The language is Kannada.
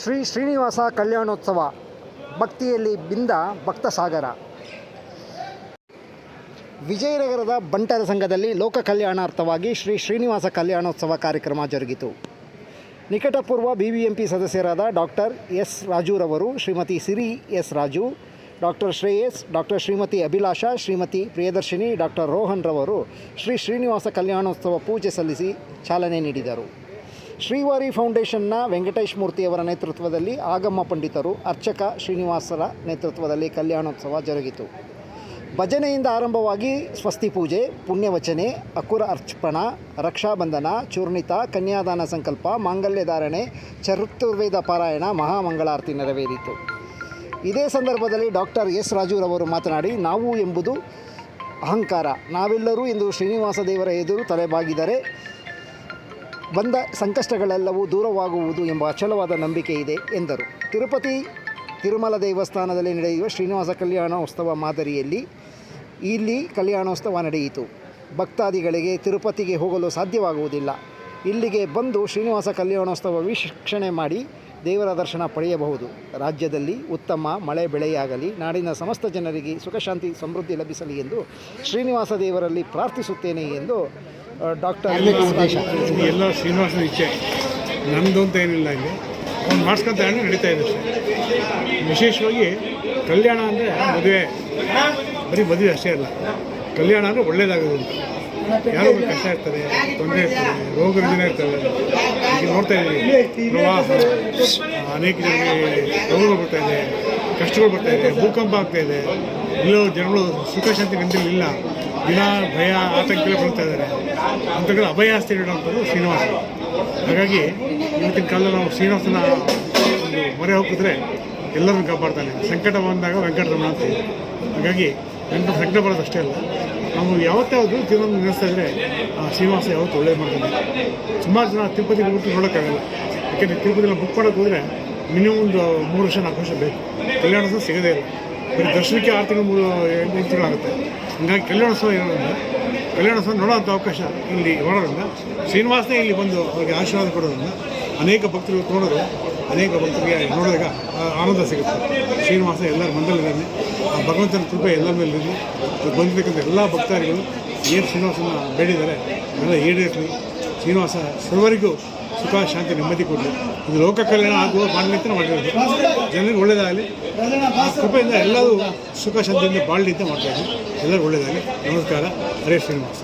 ಶ್ರೀ ಶ್ರೀನಿವಾಸ ಕಲ್ಯಾಣೋತ್ಸವ ಭಕ್ತಿಯಲ್ಲಿ ಬಿಂದ ಭಕ್ತ ಸಾಗರ. ವಿಜಯನಗರದ ಬಂಟರ ಸಂಘದಲ್ಲಿ ಲೋಕ ಕಲ್ಯಾಣಾರ್ಥವಾಗಿ ಶ್ರೀ ಶ್ರೀನಿವಾಸ ಕಲ್ಯಾಣೋತ್ಸವ ಕಾರ್ಯಕ್ರಮ ಜರುಗಿತು. ನಿಕಟಪೂರ್ವ ಬಿ ಬಿ ಎಂ ಪಿ ಸದಸ್ಯರಾದ doctor S ರಾಜುರವರು, Shrimati Siri S Raju, doctor Shreyas, doctor Shrimati Abhilasha, Shrimati Priyadarshini, doctor Rohan ರವರು ಶ್ರೀ ಶ್ರೀನಿವಾಸ ಕಲ್ಯಾಣೋತ್ಸವ ಪೂಜೆ ಸಲ್ಲಿಸಿ ಚಾಲನೆ ನೀಡಿದರು. ಶ್ರೀವಾರಿ ಫೌಂಡೇಶನ್ನ ವೆಂಕಟೇಶ್ ಮೂರ್ತಿಯವರ ನೇತೃತ್ವದಲ್ಲಿ ಆಗಮ್ಮ ಪಂಡಿತರು, ಅರ್ಚಕ ಶ್ರೀನಿವಾಸರ ನೇತೃತ್ವದಲ್ಲಿ ಕಲ್ಯಾಣೋತ್ಸವ ಜರುಗಿತು. ಭಜನೆಯಿಂದ ಆರಂಭವಾಗಿ ಸ್ವಸ್ತಿ ಪೂಜೆ, ಪುಣ್ಯವಚನೆ, ಅಕುರ ಅರ್ಪಣ ರಕ್ಷಾಬಂಧನ, ಚೂರ್ಣಿತ, ಕನ್ಯಾದಾನ ಸಂಕಲ್ಪ, ಮಾಂಗಲ್ಯ ಧಾರಣೆ ಚತುರ್ವೇದ ಪಾರಾಯಣ, ಮಹಾಮಂಗಳಾರತಿ ನೆರವೇರಿತು. ಇದೇ ಸಂದರ್ಭದಲ್ಲಿ ಡಾಕ್ಟರ್ ಎಸ್ ರಾಜುರವರು ಮಾತನಾಡಿ, ನಾವು ಎಂಬುದು ಅಹಂಕಾರ. ನಾವೆಲ್ಲರೂ ಇಂದು ಶ್ರೀನಿವಾಸ ದೇವರ ಎದುರು ತಲೆಬಾಗಿದರೆ ಬಂದ ಸಂಕಷ್ಟಗಳೆಲ್ಲವೂ ದೂರವಾಗುವುದು ಎಂಬ ಅಚಲವಾದ ನಂಬಿಕೆ ಇದೆ ಎಂದರು. ತಿರುಪತಿ ತಿರುಮಲ ದೇವಸ್ಥಾನದಲ್ಲಿ ನಡೆಯುವ ಶ್ರೀನಿವಾಸ ಕಲ್ಯಾಣೋತ್ಸವ ಮಾದರಿಯಲ್ಲಿ ಇಲ್ಲಿ ಕಲ್ಯಾಣೋತ್ಸವ ನಡೆಯಿತು. ಭಕ್ತಾದಿಗಳಿಗೆ ತಿರುಪತಿಗೆ ಹೋಗಲು ಸಾಧ್ಯವಾಗುವುದಿಲ್ಲ. ಇಲ್ಲಿಗೆ ಬಂದು ಶ್ರೀನಿವಾಸ ಕಲ್ಯಾಣೋತ್ಸವ ವೀಕ್ಷಣೆ ಮಾಡಿ ದೇವರ ದರ್ಶನ ಪಡೆಯಬಹುದು. ರಾಜ್ಯದಲ್ಲಿ ಉತ್ತಮ ಮಳೆ ಬೆಳೆಯಾಗಲಿ, ನಾಡಿನ ಸಮಸ್ತ ಜನರಿಗೆ ಸುಖಶಾಂತಿ ಸಮೃದ್ಧಿ ಲಭಿಸಲಿ ಎಂದು ಶ್ರೀನಿವಾಸ ದೇವರಲ್ಲಿ ಪ್ರಾರ್ಥಿಸುತ್ತೇನೆ ಎಂದು ಡಾಕ್ಟರ್ ಎಲ್ಲ ಶ್ರೀನಿವಾಸನ ಇಚ್ಛೆ. ನಮ್ಮದು ಅಂತ ಏನಿಲ್ಲ ಇಲ್ಲಿ. ಅವ್ನು ಮಾಡಿಸ್ಕೊಂತ ಹೇಳಿ ನಡೀತಾ ಇದೆ ವಿಶೇಷವಾಗಿ ಕಲ್ಯಾಣ ಅಂದರೆ ಮದುವೆ. ಬರೀ ಮದುವೆ ಅಷ್ಟೇ ಅಲ್ಲ. ಕಲ್ಯಾಣ ಅಂದರೆ ಒಳ್ಳೇದಾಗೋದು ಅಂತ. ಯಾರೋ ಕಷ್ಟ ಇರ್ತದೆ ತೊಂದರೆ ಇರ್ತದೆ ರೋಗ ರುಜಿನ ಇರ್ತವೆ ಈಗ ನೋಡ್ತಾ ಇದ್ದೀವಿ ಪ್ರವಾಹ ಅನೇಕ ಜನರಿಗೆ ರೋಗಗಳು ಬರ್ತಾ ಇದೆ ಕಷ್ಟಗಳು ಬರ್ತಾ ಇದೆ ಭೂಕಂಪ ಆಗ್ತಾ ಇದೆ. ಇಲ್ಲೋ ಜನಗಳು ಸುಖ ಶಾಂತಿ ದಿನ ಭಯ ಆತಂಕ ಬರ್ತಾ ಇದ್ದಾರೆ. ಅಂಥಗಳು ಅಭಯ ಆಸ್ತಿ ನೀಡುವಂಥದ್ದು ಶ್ರೀನಿವಾಸ. ಹಾಗಾಗಿ ಇವತ್ತಿನ ಕಾಲದಲ್ಲಿ ನಾವು ಶ್ರೀನಿವಾಸನ ಒಂದು ಮೊರೆ ಹೋಗಿದ್ರೆ ಎಲ್ಲರನ್ನು ಕಾಪಾಡ್ತಾನೆ. ಸಂಕಟ ಬಂದಾಗ ವೆಂಕಟರಮಣ ಅಂತ. ಹಾಗಾಗಿ ವೆಂಕಟ ಸಂಕಟ ಬರೋದು ಅಷ್ಟೇ ಅಲ್ಲ. ನಾವು ಯಾವತ್ತಾದರೂ ಜೀವನ ನಡೆಸ್ತಾ ಇದ್ರೆ ಆ ಶ್ರೀನಿವಾಸ ಯಾವತ್ತು ಒಳ್ಳೆ ಮಾಡ್ತಾನೆ. ಸುಮಾರು ಜನ ತಿರುಪತಿ ಬಿಟ್ಟು ನೋಡೋಕ್ಕಾಗಲ್ಲ. ಯಾಕೆಂದರೆ ತಿರುಪತಿನ ಬುಕ್ ಮಾಡೋಕೆ ಹೋದರೆ ಮಿನಿಮಮ್ ಒಂದು ಮೂರು ವರ್ಷ, ನಾಲ್ಕು ವರ್ಷ ಬೇಕು. ಕಲ್ಯಾಣೋತ್ಸವ ಸಿಗೋದೇ ಇಲ್ಲ. ಬರೀ ದರ್ಶನಕ್ಕೆ ಆರು ತಿಂಗಳು, ಮೂರು, ಎಂಟು ತಿಂಗಳಾಗುತ್ತೆ. ಹಂಗಾಗಿ ಕಲ್ಯಾಣೋತ್ಸವ ಇರೋದ್ರಿಂದ ಸ್ವಾಮಿ ನೋಡೋವಂಥ ಅವಕಾಶ ಇಲ್ಲಿ ಮಾಡೋದ್ರಿಂದ, ಶ್ರೀನಿವಾಸನೇ ಇಲ್ಲಿ ಬಂದು ಅವರಿಗೆ ಆಶೀರ್ವಾದ ಕೊಡೋದ್ರಿಂದ ಅನೇಕ ಭಕ್ತರು ನೋಡೋದು ಅನೇಕ ಭಕ್ತರಿಗೆ ನೋಡಿದಾಗ ಆನಂದ ಸಿಗುತ್ತೆ. ಶ್ರೀನಿವಾಸ ಎಲ್ಲರ ಮಂಡಲದಲ್ಲಿ ಆ ಭಗವಂತನ ಕೃಪೆ ಎಲ್ಲರ ಮೇಲೆ ಇರಲಿ. ಬಂದಿರ್ತಕ್ಕಂಥ ಎಲ್ಲ ಭಕ್ತಾದಿಗಳು ಏನು ಶ್ರೀನಿವಾಸನ ಬೇಡಿದ್ದಾರೆ, ಎಲ್ಲ ಈಡೇರಲಿ. ಶ್ರೀನಿವಾಸ ಸರ್ವರಿಗೂ ಸುಖ, ಶಾಂತಿ, ನೆಮ್ಮದಿ ಕೊಡಲಿ. ಇದು ಲೋಕ ಕಲ್ಯಾಣ ಆಗುವ ಅಂತ ಮಾಡಿರೋದು. ಜನರಿಗೆ ಒಳ್ಳೆಯದಾಗಲಿ ಆ ಕೃಪೆಯಿಂದ ಎಲ್ಲರೂ ಸುಖ, ಶಾಂತಿಯಿಂದ ಬಾಳಲಿ ಅಂತ ಮಾಡ್ತಾ ಇದ್ದೀನಿ ಎಲ್ಲರಿಗೂ ಒಳ್ಳೆಯದಾಗಲಿ ನಮಸ್ಕಾರ. ಹರೇ ಶ್ರೀನಿವಾಸ.